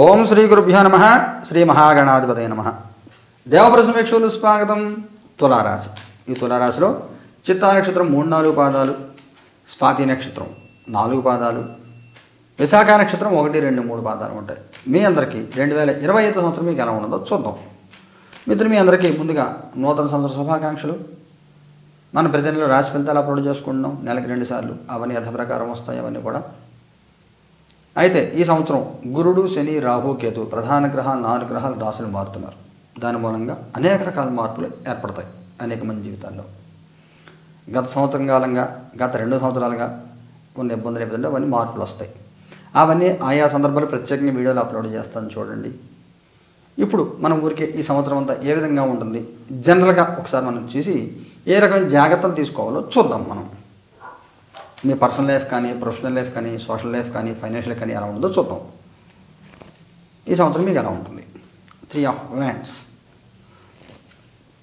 ఓం శ్రీ గురుభ్యో నమ. శ్రీ మహాగణాధిపతయ నమ. దేవప్రసమేక్షలు స్వాగతం తులారాశి. ఈ తులారాశిలో చిత్తా నక్షత్రం మూడు నాలుగు పాదాలు స్వాతి నక్షత్రం నాలుగు పాదాలు విశాఖ నక్షత్రం ఒకటి రెండు మూడు పాదాలు ఉంటాయి. మీ అందరికీ రెండు వేల ఇరవై ఐదు సంవత్సరం మీకు ఎలా ఉండదో చూద్దాం. మిత్రులు మీ అందరికీ ముందుగా నూతన సంవత్సర శుభాకాంక్షలు. మన ప్రతి నెలలో రాశి ఫలితాలు అప్లోడ్ చేసుకుంటున్నాం. నెలకి రెండు సార్లు అవన్నీ యథ ప్రకారం వస్తాయి అవన్నీ కూడా. అయితే ఈ సంవత్సరం గురుడు శని రాహు కేతు ప్రధాన గ్రహాలు నాలుగు గ్రహాలు రాశులు మారుతున్నారు. దాని మూలంగా అనేక రకాల మార్పులు ఏర్పడతాయి అనేక మంది జీవితాల్లో. గత సంవత్సరం కాలంగా గత రెండు సంవత్సరాలుగా ఉన్న ఇబ్బందులు ఏమిటంటే అవన్నీ మార్పులు వస్తాయి. అవన్నీ ఆయా సందర్భాలు ప్రత్యేకంగా వీడియోలు అప్లోడ్ చేస్తాను చూడండి. ఇప్పుడు మనం ఊరికే ఈ సంవత్సరం అంతా ఏ విధంగా ఉంటుంది? జనరల్గా ఒకసారి మనం చూసి ఏ రకమైన జాగ్రత్తలు తీసుకోవాలో చూద్దాం మనం. మీ పర్సనల్ లైఫ్ కానీ ప్రొఫెషనల్ లైఫ్ కానీ సోషల్ లైఫ్ కానీ ఫైనాన్షియల్ కానీ ఎలా ఉంటుందో చూద్దాం. ఈ సంవత్సరం మీకు ఎలా ఉంటుంది? Three of wands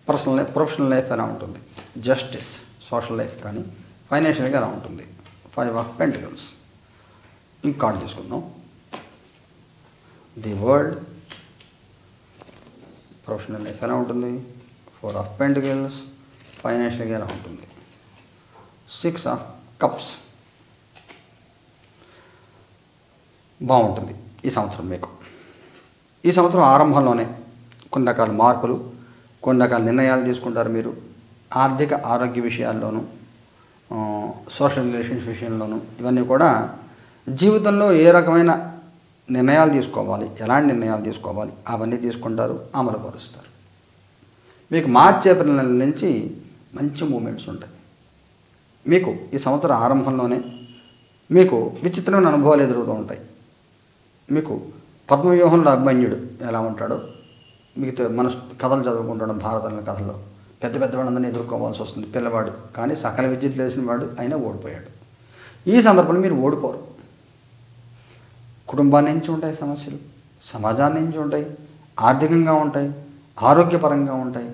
personal life professional life ఎలా ఉంటుంది? జస్టిస్ సోషల్ లైఫ్ కానీ ఫైనాన్షియల్గా ఎలా ఉంటుంది? ఫైవ్ ఆఫ్ పెంటికల్స్ ఇంక కార్డు తీసుకుందాం. ది వరల్డ్ ప్రొఫెషనల్ లైఫ్ ఎలా ఉంటుంది? ఫోర్ ఆఫ్ పెంటికల్స్ ఫైనాన్షియల్గా ఎలా ఉంటుంది? Six of cups. బాగుంటుంది ఈ సంవత్సరం మీకు. ఈ సంవత్సరం ఆరంభంలోనే కొన్ని రకాల మార్పులు కొన్ని రకాల నిర్ణయాలు తీసుకుంటారు మీరు. ఆర్థిక ఆరోగ్య విషయాల్లోనూ సోషల్ రిలేషన్స్ విషయంలోనూ ఇవన్నీ కూడా జీవితంలో ఏ రకమైన నిర్ణయాలు తీసుకోవాలి ఎలాంటి నిర్ణయాలు తీసుకోవాలి అవన్నీ తీసుకుంటారు అమలుపరుస్తారు. మీకు మార్చి ఏప్రిల్ నెల నుంచి మంచి మూమెంట్స్ ఉంటాయి. మీకు ఈ సంవత్సరం ఆరంభంలోనే మీకు విచిత్రమైన అనుభవాలు ఎదురుతూ ఉంటాయి. మీకు పద్మవ్యూహంలో అభిమన్యుడు ఎలా ఉంటాడో మిగతా మన కథలు చదువుకుంటాడు భారతంలో కథల్లో పెద్ద పెద్ద వాళ్ళందరినీ ఎదుర్కోవాల్సి వస్తుంది. పిల్లవాడు కానీ సకల విద్యుత్ తెలిసిన వాడు అయినా ఓడిపోయాడు. ఈ సందర్భంలో మీరు ఓడిపోరు. కుటుంబాన్ని నుంచి ఉంటాయి సమస్యలు సమాజాన్ని నుంచి ఉంటాయి ఆర్థికంగా ఉంటాయి ఆరోగ్యపరంగా ఉంటాయి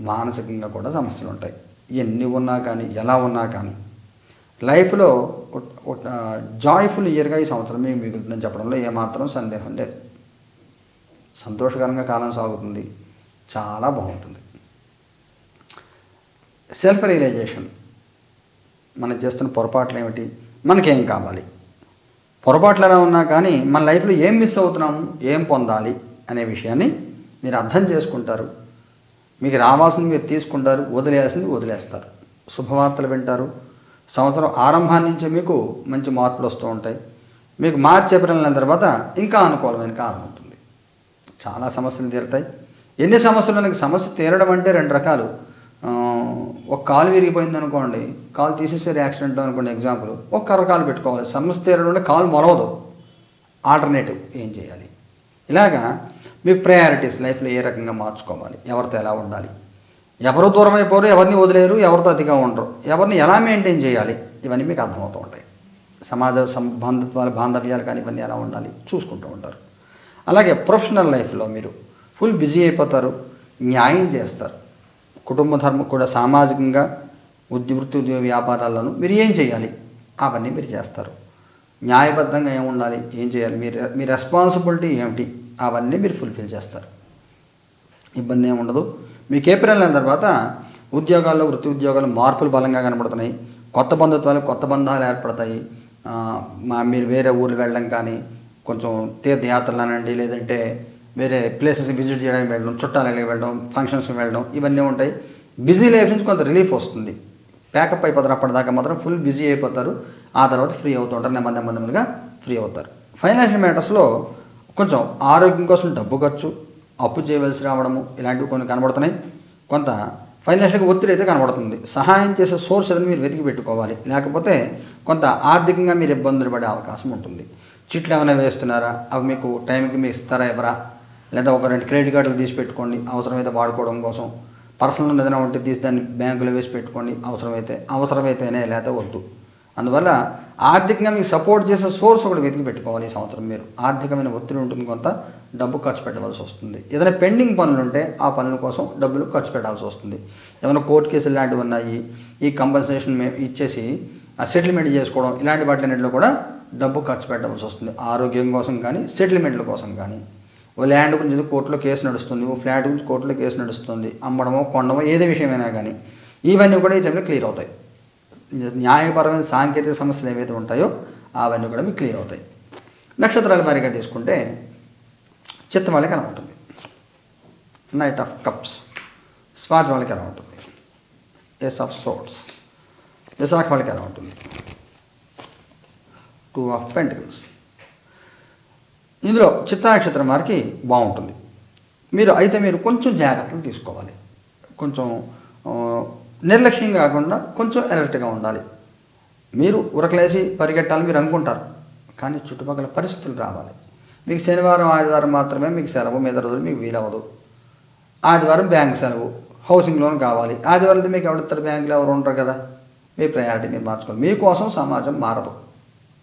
మానసికంగా కూడా సమస్యలు ఉంటాయి. ఎన్ని ఉన్నా కానీ ఎలా ఉన్నా కానీ. లైఫ్లో జాయ్ఫుల్ ఇయర్గా ఈ సంవత్సరం మీకు మిగులుతుందని చెప్పడంలో ఏమాత్రం సందేహం లేదు. సంతోషకరంగా కాలం సాగుతుంది. చాలా బాగుంటుంది. సెల్ఫ్ రియలైజేషన్ మనం చేస్తున్న పొరపాట్లు ఏమిటి? మనకేం కావాలి? పొరపాట్లు ఎలా ఉన్నా కానీ మన లైఫ్లో ఏం మిస్ అవుతున్నాము ఏం పొందాలి అనే విషయాన్ని మీరు అర్థం చేసుకుంటారు. మీకు రావాల్సింది మీరు తీసుకుంటారు వదిలేయాల్సింది వదిలేస్తారు. శుభవార్తలు వింటారు. సంవత్సరం ఆరంభాన్ని నుంచే మీకు మంచి మార్పులు వస్తూ ఉంటాయి. మీకు మార్చి ఏప్రిల్ నెల తర్వాత ఇంకా అనుకూలమైన కాలం ఉంటుంది. చాలా సమస్యలు తీరుతాయి. ఎన్ని సమస్యలు నాకు సమస్య తీరడం అంటే రెండు రకాలు. ఒక కాలు విరిగిపోయింది అనుకోండి కాలు తీసేసారు యాక్సిడెంట్ అనుకోండి ఎగ్జాంపుల్. ఒక కర్రకాలు పెట్టుకోవాలి. సమస్య తీరడం అంటే కాలు మొలవదు. ఆల్టర్నేటివ్ ఏం చేయాలి? ఇలాగా మీకు ప్రయారిటీస్ లైఫ్లో ఏ రకంగా మార్చుకోవాలి? ఎవరితో ఎలా ఉండాలి? ఎవరు దూరం అయిపోరు ఎవరిని వదిలేరు ఎవరితో అతిగా ఉండరు. ఎవరిని ఎలా మెయింటైన్ చేయాలి? ఇవన్నీ మీకు అర్థమవుతూ ఉంటాయి. సమాజ సంబంధత్వాలు బాంధవ్యాలు కానీ ఇవన్నీ ఎలా ఉండాలి? చూసుకుంటూ ఉంటారు. అలాగే ప్రొఫెషనల్ లైఫ్లో మీరు ఫుల్ బిజీ అయిపోతారు న్యాయం చేస్తారు. కుటుంబ ధర్మం కూడా సామాజికంగా ఉద్య వృత్తి ఉద్యోగ వ్యాపారాలను మీరు ఏం చేయాలి? అవన్నీ మీరు చేస్తారు. న్యాయబద్ధంగా ఏం ఉండాలి? ఏం చేయాలి? మీ మీ రెస్పాన్సిబిలిటీ ఏమిటి? అవన్నీ మీరు ఫుల్ఫిల్ చేస్తారు. ఇబ్బంది ఏమి ఉండదు. మీకు ఏప్రిల్ నెల తర్వాత ఉద్యోగాల్లో వృత్తి ఉద్యోగాలు మార్పులు బలంగా కనబడుతున్నాయి. కొత్త బంధుత్వాలు కొత్త బంధాలు ఏర్పడతాయి. మా మీరు వేరే ఊరు వెళ్ళడం కానీ కొంచెం తీర్థయాత్రలు అనండి లేదంటే వేరే ప్లేసెస్ విజిట్ చేయడానికి వెళ్ళడం చుట్టాలకి వెళ్ళడం ఫంక్షన్స్కి వెళ్ళడం ఇవన్నీ ఉంటాయి. బిజీ లైఫ్ నుంచి కొంత రిలీఫ్ వస్తుంది. ప్యాకప్ అయిపోతారు. అప్పటిదాకా మాత్రం ఫుల్ బిజీ అయిపోతారు. ఆ తర్వాత ఫ్రీ అవుతూ ఉంటారు నెమ్మది నెమ్మది నెమ్మదిగా ఫ్రీ అవుతారు. ఫైనాన్షియల్ మ్యాటర్స్లో కొంచెం ఆరోగ్యం కోసం డబ్బు ఖర్చు అప్పు చేయవలసి రావడము ఇలాంటివి కొన్ని కనబడుతున్నాయి. కొంత ఫైనాన్షియల్గా ఒత్తిడి అయితే కనబడుతుంది. సహాయం చేసే సోర్స్ అనేది మీరు వెతికి పెట్టుకోవాలి. లేకపోతే కొంత ఆర్థికంగా మీరు ఇబ్బందులు పడే అవకాశం ఉంటుంది. చిట్లు ఏమైనా వేస్తున్నారా? అవి మీకు టైంకి మీకు ఇస్తారా ఎవరా? లేదా ఒక రెండు క్రెడిట్ కార్డులు తీసి పెట్టుకోండి అవసరమైతే వాడుకోవడం కోసం. పర్సనల్ ఏదైనా ఉంటే తీసి దాన్ని బ్యాంకులో వేసి పెట్టుకోండి అవసరమైతే అవసరమైతేనే లేదా వద్దు. అందువల్ల ఆర్థికంగా మీకు సపోర్ట్ చేసే సోర్స్ ఒకటి వెతికి పెట్టుకోవాలి ఈ సంవత్సరం మీరు. ఆర్థికమైన ఒత్తిడి ఉంటుంది కొంత డబ్బు ఖర్చు పెట్టవలసి వస్తుంది. ఏదైనా పెండింగ్ పనులు ఉంటే ఆ పనుల కోసం డబ్బులు ఖర్చు పెట్టాల్సి వస్తుంది. ఏమైనా కోర్టు కేసులు లాంటివి ఉన్నాయి ఈ కంపల్సేషన్ మేము ఇచ్చేసి సెటిల్మెంట్ చేసుకోవడం ఇలాంటి వాటిలన్నింటిలో కూడా డబ్బు ఖర్చు పెట్టవలసి వస్తుంది. ఆరోగ్యం కోసం కానీ సెటిల్మెంట్ల కోసం కానీ. ఓ ల్యాండ్ గురించి కోర్టులో కేసు నడుస్తుంది ఓ ఫ్లాట్ గురించి కోర్టులో కేసు నడుస్తుంది అమ్మడమో కొండమో ఏదే విషయమైనా కానీ ఇవన్నీ కూడా ఈ టైంలో క్లియర్ అవుతాయి. న్యాయపరమైన సాంకేతిక సమస్యలు ఏవైతే ఉంటాయో అవన్నీ కూడా మీకు క్లియర్ అవుతాయి. నక్షత్రాల వారిగా తీసుకుంటే చిత్తం వాళ్ళకి ఎలా ఉంటుంది నైట్ ఆఫ్ కప్స్ స్వాతి వాళ్ళకి ఎలా ఉంటుంది ఎస్ ఆఫ్ సోట్స్ విశాఖ వాళ్ళకి ఎలా ఉంటుంది టూ ఆఫ్ పెంటికల్స్ ఇందులో చిత్త నక్షత్రం వారికి బాగుంటుంది. మీరు అయితే మీరు కొంచెం జాగ్రత్తలు తీసుకోవాలి. కొంచెం నిర్లక్ష్యం కాకుండా కొంచెం అలర్ట్గా ఉండాలి. మీరు ఉరకలేసి పరిగెట్టాలని మీరు అనుకుంటారు. కానీ చుట్టుపక్కల పరిస్థితులు రావాలి. మీకు శనివారం ఆదివారం మాత్రమే మీకు సెలవు మీద రోజులు మీకు వీలవ్వదు. ఆదివారం బ్యాంక్ సెలవు హౌసింగ్ లోన్ కావాలి. ఆదివారం మీకు ఎవరిస్తారు బ్యాంకులో? ఎవరు ఉంటారు కదా? మీ ప్రయారిటీ మీరు మార్చుకోవాలి. మీకోసం సమాజం మారదు.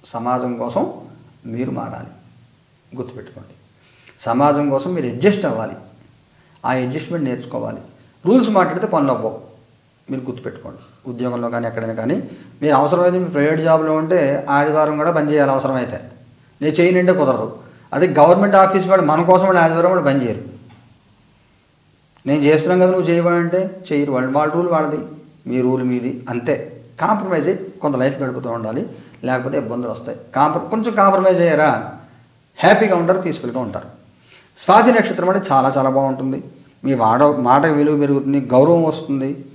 సమాజం కోసం మీరు మారాలి. గుర్తుపెట్టుకోండి. సమాజం కోసం మీరు అడ్జస్ట్ అవ్వాలి. ఆ అడ్జస్ట్మెంట్ నేర్చుకోవాలి. రూల్స్ మాట్లాడితే పనులు అవ్వవు మీరు గుర్తుపెట్టుకోండి. ఉద్యోగంలో కానీ ఎక్కడైనా కానీ మీరు అవసరమైతే మీ ప్రైవేట్ జాబ్లో ఉంటే ఆదివారం కూడా బంద్ చేయాలి అవసరమైతే. నేను చేయనంటే కుదరదు. అదే గవర్నమెంట్ ఆఫీస్ వాళ్ళు మన కోసం వాళ్ళు ఆదివారం కూడా బంద్ చేయరు. నేను చేస్తున్నాం కదా నువ్వు చేయమంటే చేయరు. వాళ్ళు వాళ్ళ రూల్ వాళ్ళది. మీ రూల్ మీది. అంతే. కాంప్రమైజ్ అయ్యి కొంత లైఫ్ గడుపుతూ ఉండాలి. లేకపోతే ఇబ్బందులు వస్తాయి. కాంప్ర కొంచెం కాంప్రమైజ్ అయ్యారా? హ్యాపీగా ఉంటారు పీస్ఫుల్గా ఉంటారు. స్వాతి నక్షత్రం అంటే చాలా చాలా బాగుంటుంది. మీ వాడ మాట విలువ పెరుగుతుంది గౌరవం వస్తుంది.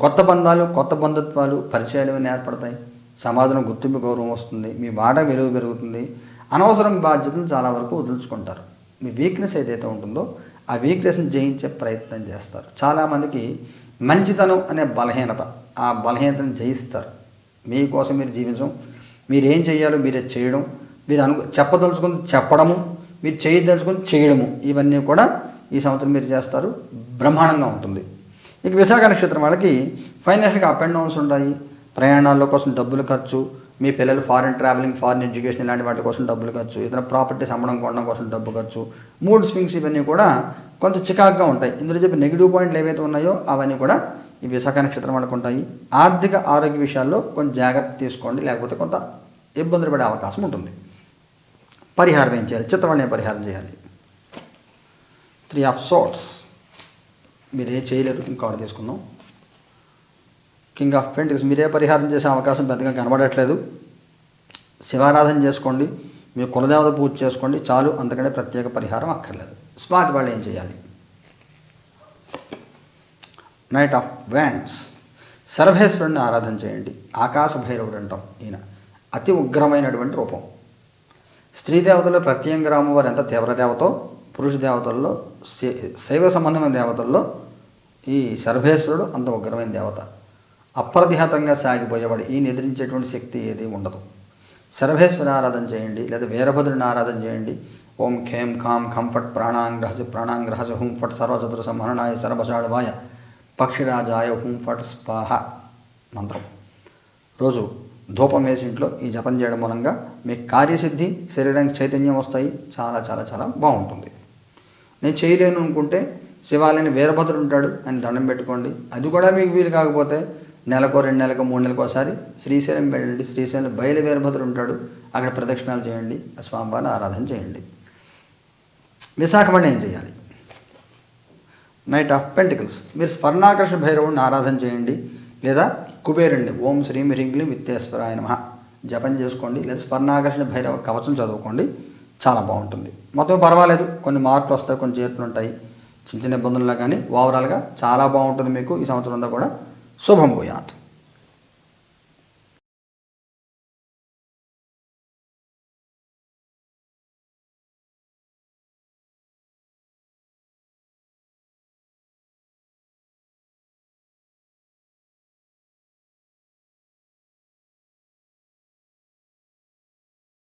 కొత్త బంధాలు కొత్త బంధుత్వాలు పరిచయాలు ఇవన్నీ ఏర్పడతాయి? సమాజంలో గుర్తింపు గౌరవం వస్తుంది. మీ మాట విలువ పెరుగుతుంది. అనవసరం బాధ్యతలు చాలా వరకు వదులుచుకుంటారు. మీ వీక్నెస్ ఏదైతే ఉంటుందో ఆ వీక్నెస్ని జయించే ప్రయత్నం చేస్తారు. చాలామందికి మంచితనం అనే బలహీనత ఆ బలహీనతను జయిస్తారు. మీకోసం మీరు జీవించడం మీరు ఏం చేయాలో మీరే చేయడం మీరు అను చెప్పదలుచుకుని చెప్పడము మీరు చేయదలుచుకుని చేయడము ఇవన్నీ కూడా ఈ సంవత్సరం మీరు చేస్తారు. బ్రహ్మాండంగా ఉంటుంది. ఇక విశాఖ నక్షత్రం వాళ్ళకి ఫైనాన్షియల్గా అప్ అండ్ డౌన్స్ ఉంటాయి. ప్రయాణాల కోసం డబ్బులు ఖర్చు. మీ పిల్లలు ఫారిన్ ట్రావెలింగ్ ఫారిన్ ఎడ్యుకేషన్ ఇలాంటి వాటి కోసం డబ్బులు ఖర్చు. ఏదైనా ప్రాపర్టీస్ అమ్మడం కొనడం కోసం డబ్బు ఖర్చు. మూడ్ స్వింగ్స్ ఇవన్నీ కూడా కొంత చికాకుగా ఉంటాయి. ఇందులో చెప్పి నెగిటివ్ పాయింట్లు ఏవైతే ఉన్నాయో అవన్నీ కూడా ఈ విశాఖ నక్షత్రం వాళ్ళకు ఉంటాయి. ఆర్థిక ఆరోగ్య విషయాల్లో కొంచెం జాగ్రత్త తీసుకోండి. లేకపోతే కొంత ఇబ్బందులు పడే అవకాశం ఉంటుంది. పరిహారం ఏం చేయాలి? చిత్రమనే పరిహారం చేయాలి? త్రీ ఆఫ్ సోట్స్ మీరు ఏ చేయలేరు ఆర్డర్ తీసుకుందాం కింగ్ ఆఫ్ పెయింటింగ్స్ మీరే పరిహారం చేసే అవకాశం పెద్దగా కనబడట్లేదు. శివారాధన చేసుకోండి మీ కులదేవత పూజ చేసుకోండి చాలు అంతకంటే ప్రత్యేక పరిహారం అక్కర్లేదు. స్వాతి వాళ్ళు ఏం చేయాలి? నైట్ ఆఫ్ వ్యాండ్స్ సర్వేశ్వరుడిని ఆరాధన చేయండి. ఆకాశ భైరవుడు అంటాం ఈయన. అతి ఉగ్రమైనటువంటి రూపం. స్త్రీ దేవతల్లో ప్రత్యేకంగా రామవారు ఎంత తీవ్ర దేవతో పురుష దేవతల్లో శైవ సంబంధమైన దేవతల్లో ఈ సర్వేశ్వరుడు అంత ఉగ్రమైన దేవత. అప్రతిహతంగా సాగిపోయేవాడు. ఈయన ఎదిరించేటువంటి శక్తి ఏది ఉండదు. శర్భేశ్వరుని ఆరాధన చేయండి లేదా వీరభద్రుని ఆరాధన చేయండి. ఓం ఖేం ఖాం ఖం ఫట్ ప్రాణాంగ్రహసి ప్రాణాంగ్రహసి హుం ఫట్ సర్వచతుర సంహరణాయ సర్వషాఢవాయ పక్షిరాజాయ హుం ఫట్ స్పాహ మంత్రం. రోజు ధూపం వేసి ఇంట్లో ఈ జపం చేయడం మూలంగా మీకు కార్యసిద్ధి శరీరానికి చైతన్యం వస్తాయి. చాలా చాలా చాలా బాగుంటుంది. నేను చేయలేను అనుకుంటే శివాలయని వీరభద్రుడు ఉంటాడు అని దండం పెట్టుకోండి. అది కూడా మీకు వీలు కాకపోతే నెలకో రెండు నెలకో మూడు నెలలకు ఒకసారి శ్రీశైలం వెళ్ళండి. శ్రీశైలం బయలు వీరభద్రుడు ఉంటాడు. అక్కడ ప్రదక్షిణాలు చేయండి ఆ స్వామివారిని ఆరాధన చేయండి. విశాఖపట్నం ఏం చేయాలి? Knight of pentacles. మీరు స్వర్ణాకర్షణ భైరవుడిని ఆరాధన చేయండి. లేదా కుబేరుణ్ణి ఓం శ్రీం హ్రీంక్లీం విత్తేశ్వరాయ నమ జపం చేసుకోండి. లేదా స్వర్ణాకర్షణ భైరవ కవచం చదువుకోండి. చాలా బాగుంటుంది. మొత్తం పర్వాలేదు. కొన్ని మార్పులు వస్తాయి కొన్ని చేర్పులు ఉంటాయి. చిన్న చిన్న ఇబ్బందుల్లో కానీ ఓవరాల్గా చాలా బాగుంటుంది మీకు. ఈ సంవత్సరం అంతా కూడా శుభం పోయాత్